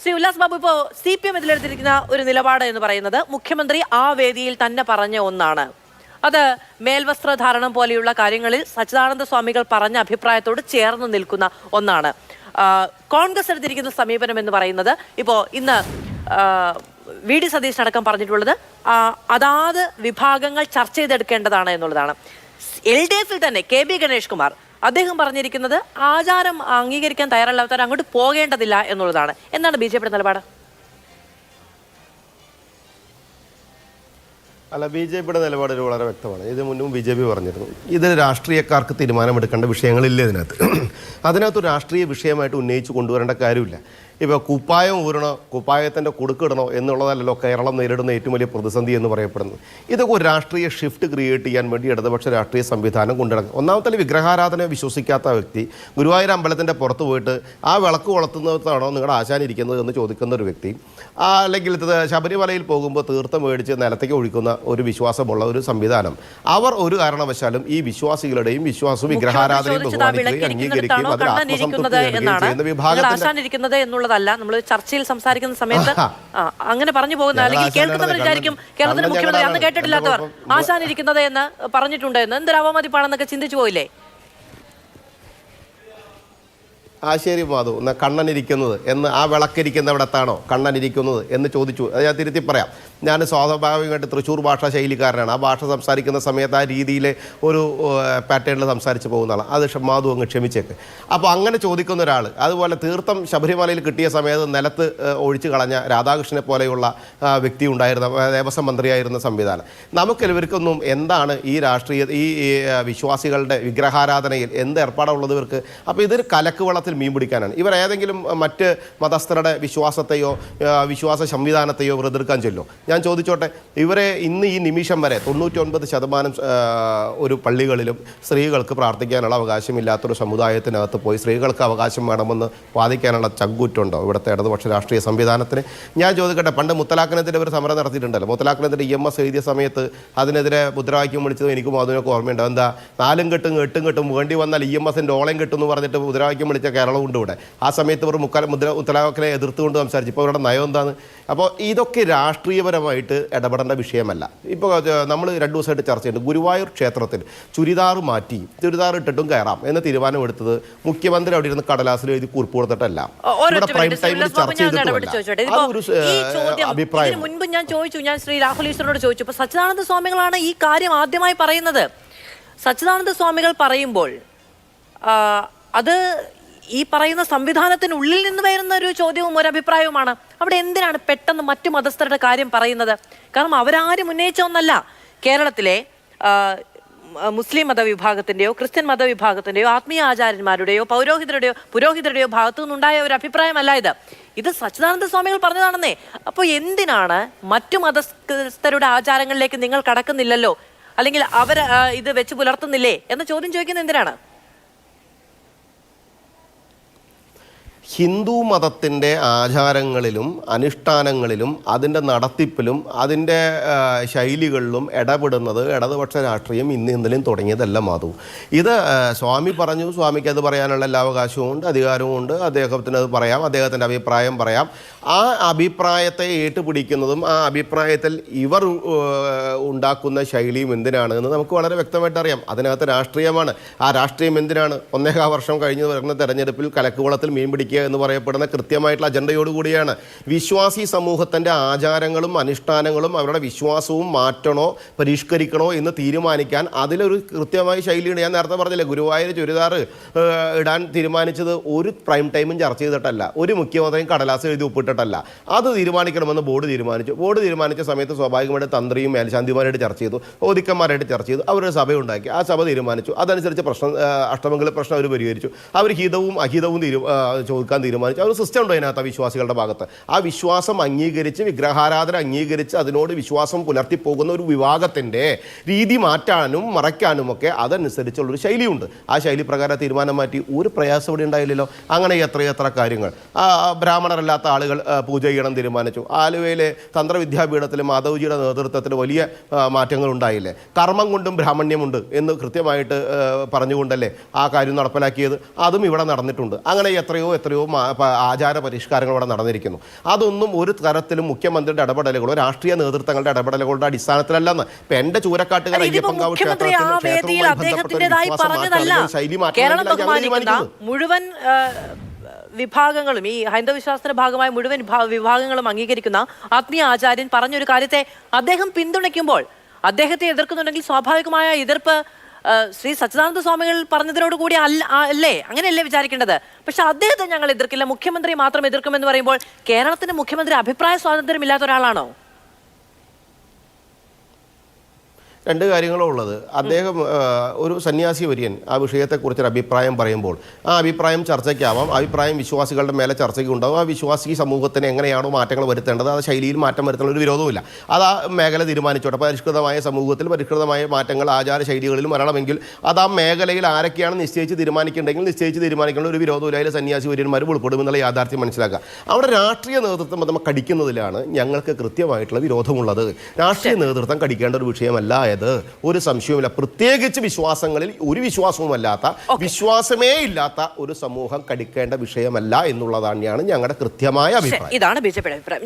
ശ്രീ ഉല്ലാസ് ബാബു ഇപ്പോ C P M ഇതിലെടുത്തിരിക്കുന്ന ഒരു നിലപാട് എന്ന് പറയുന്നത് മുഖ്യമന്ത്രി ആ വേദിയിൽ തന്നെ പറഞ്ഞ ഒന്നാണ്. അത് മേൽവസ്ത്രധാരണം പോലെയുള്ള കാര്യങ്ങളിൽ സച്ചിദാനന്ദ സ്വാമികൾ പറഞ്ഞ അഭിപ്രായത്തോട് ചേർന്ന് നിൽക്കുന്ന ഒന്നാണ്. കോൺഗ്രസ് എടുത്തിരിക്കുന്ന സമീപനം എന്ന് പറയുന്നത് ഇപ്പോ ഇന്ന് വി ഡി സതീശൻ അടക്കം പറഞ്ഞിട്ടുള്ളത് അതാത് വിഭാഗങ്ങൾ ചർച്ച ചെയ്തെടുക്കേണ്ടതാണ് എന്നുള്ളതാണ്. എൽ ഡി എഫിൽ തന്നെ കെ ബി ഗണേഷ് കുമാർ അദ്ദേഹം പറഞ്ഞിരിക്കുന്നത് ആചാരം അംഗീകരിക്കാൻ തയ്യാറല്ലാത്തവർ അങ്ങോട്ട് പോകേണ്ടതില്ല എന്നുള്ളതാണ്. എന്നാണ് ബി ജെ പിയുടെ നിലപാട്? അല്ല ബി ജെ പിയുടെ നിലപാട് വളരെ വ്യക്തമാണ്. ഇത് മുന്നും ബി ജെ പി പറഞ്ഞിരുന്നു. ഇത് രാഷ്ട്രീയക്കാർക്ക് തീരുമാനമെടുക്കേണ്ട വിഷയങ്ങളില്ല ഇതിനകത്ത്. അതിനകത്ത് രാഷ്ട്രീയ വിഷയമായിട്ട് ഉന്നയിച്ച് കൊണ്ടുവരേണ്ട കാര്യമില്ല. ഇപ്പോൾ കുപ്പായം ഊരണോ കുപ്പായത്തിന്റെ കൊടുക്കിടണോ എന്നുള്ളതല്ലല്ലോ കേരളം നേരിടുന്ന ഏറ്റവും വലിയ പ്രതിസന്ധി എന്ന് പറയപ്പെടുന്നത്. ഇതൊക്കെ ഒരു രാഷ്ട്രീയ ഷിഫ്റ്റ് ക്രിയേറ്റ് ചെയ്യാൻ വേണ്ടി ഇടതുപക്ഷ രാഷ്ട്രീയ സംവിധാനം കൊണ്ടുനടക്കും. ഒന്നാമത്തെ വിഗ്രഹാരാധന വിശ്വസിക്കാത്ത വ്യക്തി ഗുരുവായൂർ അമ്പലത്തിന്റെ പുറത്ത് പോയിട്ട് ആ വിളക്ക് വളർത്തുന്നതാണോ നിങ്ങളുടെ ആശാൻ ഇരിക്കുന്നത് എന്ന് ചോദിക്കുന്ന ഒരു വ്യക്തി അല്ലെങ്കിൽ ശബരിമലയിൽ പോകുമ്പോൾ തീർത്ഥം മേടിച്ച് നിലത്തേക്ക് ഒഴിക്കുന്ന ഒരു വിശ്വാസമുള്ള ഒരു സംവിധാനം. അവർ ഒരു കാരണവശാലും ഈ വിശ്വാസികളുടെയും വിശ്വാസ വിഗ്രഹാരാധനയും ബഹുമാനിക്കുകയും അംഗീകരിക്കുകയും അതിൽ ആത്മസംതൃപ്തി നേടുകയും ചെയ്യുന്ന എന്നുള്ളതല്ല. നമ്മൾ ചർച്ചയിൽ സംസാരിക്കുന്ന സമയത്ത് അങ്ങനെ പറഞ്ഞു പോകുന്ന അല്ലെങ്കിൽ കേൾക്കുന്നവർ വിചാരിക്കും കേരളത്തിന്റെ മുഖ്യമന്ത്രി അന്ന് കേട്ടിട്ടില്ലാത്തവർ ആശാനിരിക്കുന്നത് എന്ന് പറഞ്ഞിട്ടുണ്ടെന്ന്. എന്തൊരു അവമതിപ്പാണെന്നൊക്കെ ചിന്തിച്ചു പോയില്ലേ? ആശേരി മാധു എന്നാൽ കണ്ണനിരിക്കുന്നത് എന്ന് ആ വിളക്കിരിക്കുന്നിടത്താണോ കണ്ണനിരിക്കുന്നത് എന്ന് ചോദിച്ചു. അത് ഞാൻ തിരുത്തി പറയാം. ഞാൻ സ്വാഭാവികമായിട്ട് തൃശ്ശൂർ ഭാഷാ ശൈലിക്കാരനാണ്. ആ ഭാഷ സംസാരിക്കുന്ന സമയത്ത് ആ രീതിയിലെ ഒരു പാറ്റേണിൽ സംസാരിച്ച് പോകുന്ന ആളാണ് അത് മാധു അങ്ങ് ക്ഷമിച്ചേക്ക്. അപ്പോൾ അങ്ങനെ ചോദിക്കുന്ന ഒരാൾ അതുപോലെ തീർത്ഥം ശബരിമലയിൽ കിട്ടിയ സമയത്ത് നിലത്ത് ഒഴിച്ചു കളഞ്ഞ രാധാകൃഷ്ണനെ പോലെയുള്ള വ്യക്തി ഉണ്ടായിരുന്ന ദേവസ്വം മന്ത്രിയായിരുന്ന സംവിധാനം. നമുക്കെല്ലാവർക്കൊന്നും എന്താണ് ഈ രാഷ്ട്രീയ ഈ വിശ്വാസികളുടെ വിഗ്രഹാരാധനയിൽ എന്ത് ഏർപ്പാടുള്ളത് ഇവർക്ക്? അപ്പോൾ ഇതൊരു കലക്ക് വള്ളത്തിൽ മീൻ പിടിക്കാനാണ്. ഇവർ ഏതെങ്കിലും മറ്റ് മതസ്ഥരുടെ വിശ്വാസത്തെയോ വിശ്വാസ സംവിധാനത്തെയോ ഇവർ എതിർക്കാൻ ചൊല്ലോ ഞാൻ ചോദിച്ചോട്ടെ ഇവരെ ഇന്ന് ഈ നിമിഷം വരെ തൊണ്ണൂറ്റൊൻപത് ശതമാനം ഒരു പള്ളികളിലും സ്ത്രീകൾക്ക് പ്രാർത്ഥിക്കാനുള്ള അവകാശമില്ലാത്തൊരു സമുദായത്തിനകത്ത് പോയി സ്ത്രീകൾക്ക് അവകാശം വേണമെന്ന് വാദിക്കാനുള്ള ചങ്കൂറ്റുണ്ടോ ഇവിടുത്തെ ഇടതുപക്ഷ രാഷ്ട്രീയ സംവിധാനത്തിന്? ഞാൻ ചോദിക്കട്ടെ പണ്ട് മുത്തലാഖനത്തിന്റെ ഒരു സമരം നടത്തിയിട്ടുണ്ടല്ലോ. മുത്തലാഖനത്തിന്റെ ഇ എം എസ് എഴുതിയ സമയത്ത് അതിനെതിരെ മുദ്രാവാക്യം വിളിച്ചത് എനിക്കും അതിനൊക്കെ ഓർമ്മയുണ്ട്. എന്താ നാലും കെട്ടും എട്ടും കെട്ടും വേണ്ടി വന്നാൽ ഇ എം എസിന്റെ ഓളം കെട്ടും എന്ന് പറഞ്ഞിട്ട് മുദ്രാവാക്യം വിളിച്ച കേരളം ഉണ്ട് ഇവിടെ. ആ സമയത്ത് ഇവർ മുക്കാൽ മുദ്ര മുത്തലാഖിനെ എതിർത്തുകൊണ്ട് സംസാരിച്ചു. ഇപ്പോൾ ഇവരുടെ നയം എന്താണ്? അപ്പോൾ ഇതൊക്കെ രാഷ്ട്രീയപരമായിട്ട് ഇടപെടേണ്ട വിഷയമല്ല. ഇപ്പോൾ നമ്മൾ രണ്ട് ദിവസമായിട്ട് ചർച്ച ചെയ്യുന്നുണ്ട്. ഗുരുവായൂർ ക്ഷേത്രത്തിൽ ചുരിദാർ മാറ്റി ചുരിദാർ ഇട്ടിട്ടും കയറാം എന്ന് തീരുമാനമെടുത്തത് മുഖ്യമന്ത്രി അവിടെ ഇരുന്ന് കടലാസിൽ എഴുതി കുറിപ്പ് കൊടുത്തിട്ടല്ല. ഇവിടെ പ്രൈം ടൈമിൽ ചർച്ച ചെയ്തിട്ടുമല്ല. അഭിപ്രായം. മുൻപ് ഞാൻ ചോദിച്ചു. ഞാൻ ശ്രീ രാഹുൽ ചോദിച്ചു. ഇപ്പൊ സച്ചിദാനന്ദ സ്വാമികളാണ് ഈ കാര്യം ആദ്യമായി പറയുന്നത്. സച്ചിദാനന്ദ സ്വാമികൾ പറയുമ്പോൾ അത് ഈ പറയുന്ന സംവിധാനത്തിനുള്ളിൽ നിന്ന് വരുന്ന ഒരു ചോദ്യവും ഒരു അഭിപ്രായവുമാണ്. അവിടെ എന്തിനാണ് പെട്ടെന്ന് മറ്റു മതസ്ഥരുടെ കാര്യം പറയുന്നത്? കാരണം അവരാരും ഉന്നയിച്ച ഒന്നല്ല. കേരളത്തിലെ മുസ്ലിം മതവിഭാഗത്തിന്റെയോ ക്രിസ്ത്യൻ മതവിഭാഗത്തിന്റെയോ ആത്മീയ ആചാര്യന്മാരുടെയോ പൗരോഹിതരുടെയോ പുരോഹിതരുടെയോ ഭാഗത്തു നിന്നുണ്ടായ ഒരു അഭിപ്രായമല്ല ഇത്. ഇത് സച്ചിദാനന്ദ സ്വാമികൾ പറഞ്ഞതാണെന്നേ. അപ്പോൾ എന്തിനാണ് മറ്റു മതസ്ഥരുടെ ആചാരങ്ങളിലേക്ക് നിങ്ങൾ കടക്കുന്നില്ലല്ലോ? അല്ലെങ്കിൽ അവർ ഇത് വെച്ച് പുലർത്തുന്നില്ലേ? എന്ന ചോദ്യം ചോദിക്കുന്നത് എന്തിനാണ്? ഹിന്ദു മതത്തിന്റെ ആചാരങ്ങളിലും അനുഷ്ഠാനങ്ങളിലും അതിന്റെ നടത്തിപ്പിലും അതിന്റെ ശൈലികളിലും ഇടപെടുന്നത് ഇടതുപക്ഷ രാഷ്ട്രീയം ഇന്ന് ഇന്നലെയും തുടങ്ങിയതല്ല മാധു. ഇത് സ്വാമി പറഞ്ഞു സ്വാമിക്ക് അത് പറയാനുള്ള എല്ലാ അവകാശവും ഉണ്ട് അധികാരവും ഉണ്ട് അദ്ദേഹത്തിന് അത് പറയാം അദ്ദേഹത്തിന്റെ അഭിപ്രായം പറയാം. ആ അഭിപ്രായത്തെ ഏറ്റുപിടിക്കുന്നതും ആ അഭിപ്രായത്തിൽ ഇവർ ഉണ്ടാക്കുന്ന ശൈലിയും എന്തിനാണ് എന്ന് നമുക്ക് വളരെ വ്യക്തമായിട്ട് അറിയാം. അതിനകത്ത് രാഷ്ട്രീയമാണ്. ആ രാഷ്ട്രീയം എന്തിനാണ്? ഒന്നേകാ വർഷം കഴിഞ്ഞ് വരുന്ന തെരഞ്ഞെടുപ്പിൽ കലക്കുവളത്തിൽ മീൻ പിടിക്കുക എന്ന് പറയപ്പെടുന്ന കൃത്യമായിട്ടുള്ള അജണ്ടയോടുകൂടിയാണ് വിശ്വാസി സമൂഹത്തിന്റെ ആചാരങ്ങളും അനുഷ്ഠാനങ്ങളും അവരുടെ വിശ്വാസവും മാറ്റണോ പരിഷ്കരിക്കണോ എന്ന് തീരുമാനിക്കാൻ അതിലൊരു കൃത്യമായ ശൈലിയുണ്ട്. ഞാൻ നേരത്തെ പറഞ്ഞില്ലേ ഗുരുവായൂർ ചുരിദാർ ഇടാൻ തീരുമാനിച്ചത് ഒരു പ്രൈം ടൈമും ചർച്ച ചെയ്തിട്ടല്ല. ഒരു മുഖ്യമന്ത്രിയും കടലാസ് എഴുതി ഒപ്പിട്ടിട്ടല്ല. അത് തീരുമാനിക്കണമെന്ന് ബോർഡ് തീരുമാനിച്ചു. ബോർഡ് തീരുമാനിച്ച സമയത്ത് സ്വാഭാവികമായിട്ട് തന്ത്രിയും മേൽശാന്തിമാരായിട്ട് ചർച്ച ചെയ്തു. ഓദിക്കന്മാരായിട്ട് ചർച്ച ചെയ്തു. അവരൊരു സഭയുണ്ടാക്കി. ആ സഭ തീരുമാനിച്ചു. അതനുസരിച്ച് പ്രശ്നം അഷ്ടമംഗല പ്രശ്നം അവർ പരിഹരിച്ചു. അവർ ഹിതവും അഹിതവും തീരു ചോദിക്കാൻ തീരുമാനിച്ചു. ഒരു സിസ്റ്റം ഉണ്ട് അതിനകത്ത് ആ വിശ്വാസികളുടെ ഭാഗത്ത്? ആ വിശ്വാസം അംഗീകരിച്ച് വിഗ്രഹാരാധന അംഗീകരിച്ച് അതിനോട് വിശ്വാസം പുലർത്തിപ്പോകുന്ന ഒരു വിഭാഗത്തിന്റെ രീതി മാറ്റാനും മറയ്ക്കാനും ഒക്കെ അതനുസരിച്ചുള്ളൊരു ശൈലിയുണ്ട്. ആ ശൈലി പ്രകാരം തീരുമാനം മാറ്റി ഒരു പ്രയാസം ഇവിടെ ഉണ്ടായില്ലല്ലോ. അങ്ങനെ എത്രയെത്ര കാര്യങ്ങൾ. ആ, ബ്രാഹ്മണരല്ലാത്ത ആളുകൾ ആ, പൂജ ചെയ്യണം തീരുമാനിച്ചു. ആലുവയിലെ തന്ത്രവിദ്യാപീഠത്തിൽ മാധവ്ജിയുടെ നേതൃത്വത്തിൽ വലിയ മാറ്റങ്ങൾ ഉണ്ടായില്ലേ? കർമ്മം കൊണ്ടും ബ്രാഹ്മണ്യമുണ്ട് എന്ന് കൃത്യമായിട്ട് ആ, പറഞ്ഞുകൊണ്ടല്ലേ ആ കാര്യം നടപ്പിലാക്കിയത്? അതും ഇവിടെ നടന്നിട്ടുണ്ട്. അങ്ങനെ എത്രയോ എത്രയോ പ- ആചാര പരിഷ്കാരങ്ങളും ഇവിടെ നടന്നിരിക്കുന്നു അതൊന്നും ഒരു തരത്തിലും മുഖ്യമന്ത്രിയുടെ ഇടപെടലുകളോ രാഷ്ട്രീയ നേതൃത്വങ്ങളുടെ ഇടപെടലുകളുടെ അടിസ്ഥാനത്തിലല്ലെന്ന് ഇപ്പൊ എന്റെ ചൂരക്കാട്ടുകാർ ഒരു ബഹുമാനിക്കുന്ന തീരുമാനിക്കുന്നത്. മുഴുവൻ വിഭാഗങ്ങളും ഈ ഹൈന്ദവ വിശ്വാസത്തിന്റെ ഭാഗമായ മുഴുവൻ വിഭാഗങ്ങളും അംഗീകരിക്കുന്ന ആത്മീയ ആചാര്യൻ പറഞ്ഞൊരു കാര്യത്തെ അദ്ദേഹം പിന്തുണയ്ക്കുമ്പോൾ അദ്ദേഹത്തെ എതിർക്കുന്നുണ്ടെങ്കിൽ സ്വാഭാവികമായ എതിർപ്പ് ശ്രീ സച്ചിദാനന്ദ സ്വാമികൾ പറഞ്ഞതിനോട് കൂടി അല്ല അല്ലേ? അങ്ങനെയല്ലേ വിചാരിക്കേണ്ടത്? പക്ഷെ അദ്ദേഹത്തെ ഞങ്ങൾ എതിർക്കില്ല. മുഖ്യമന്ത്രി മാത്രം എതിർക്കുമെന്ന് പറയുമ്പോൾ കേരളത്തിന്റെ മുഖ്യമന്ത്രി അഭിപ്രായ സ്വാതന്ത്ര്യം ഇല്ലാത്ത ഒരാളാണോ? രണ്ട് കാര്യങ്ങളും ഉള്ളത്. അദ്ദേഹം ഒരു സന്യാസി വര്യൻ ആ വിഷയത്തെക്കുറിച്ചൊരു അഭിപ്രായം പറയുമ്പോൾ ആ അഭിപ്രായം ചർച്ചയ്ക്കാവാം അഭിപ്രായം വിശ്വാസികളുടെ മേലെ ചർച്ചയ്ക്ക് ഉണ്ടാവും ആ വിശ്വാസി സമൂഹത്തിന് എങ്ങനെയാണോ മാറ്റങ്ങൾ വരുത്തേണ്ടത് ആ ശൈലിയിൽ മാറ്റം വരുത്തുന്ന ഒരു വിരോധമില്ല അത് ആ മേഖല തീരുമാനിച്ചോട്ടെ. പരിഷ്കൃതമായ സമൂഹത്തിൽ പരിഷ്കൃതമായ മാറ്റങ്ങൾ ആചാര ശൈലികളിലും വരണമെങ്കിൽ അത് ആ മേഖലയിൽ ആരൊക്കെയാണ് നിശ്ചയിച്ച് തീരുമാനിക്കേണ്ടെങ്കിൽ നിശ്ചയിച്ച് തീരുമാനിക്കേണ്ട ഒരു വിരോധമില്ല അതിൽ സന്യാസി വര്യന്മാർ ഉൾപ്പെടുമെന്നുള്ള യാഥാർത്ഥ്യം മനസ്സിലാക്കുക. അവിടെ രാഷ്ട്രീയ നേതൃത്വം നമ്മൾ കടിക്കുന്നതിലാണ് ഞങ്ങൾക്ക് കൃത്യമായിട്ടുള്ള വിരോധമുള്ളത്. രാഷ്ട്രീയ നേതൃത്വം കടിക്കേണ്ട ഒരു വിഷയമല്ല ഇത് ഒരു സംശയവുമില്ല. പ്രത്യേകിച്ച് വിശ്വാസങ്ങളിൽ ഒരു വിശ്വാസവുമല്ലാത്ത വിശ്വാസമേ ഇല്ലാത്ത ഒരു സമൂഹം കടിക്കേണ്ട വിഷയമല്ല എന്നുള്ളതാണ് ഞങ്ങളുടെ കൃത്യമായ അഭിപ്രായം. ഇതാണ് ബി ജെ പിയുടെ അഭിപ്രായം.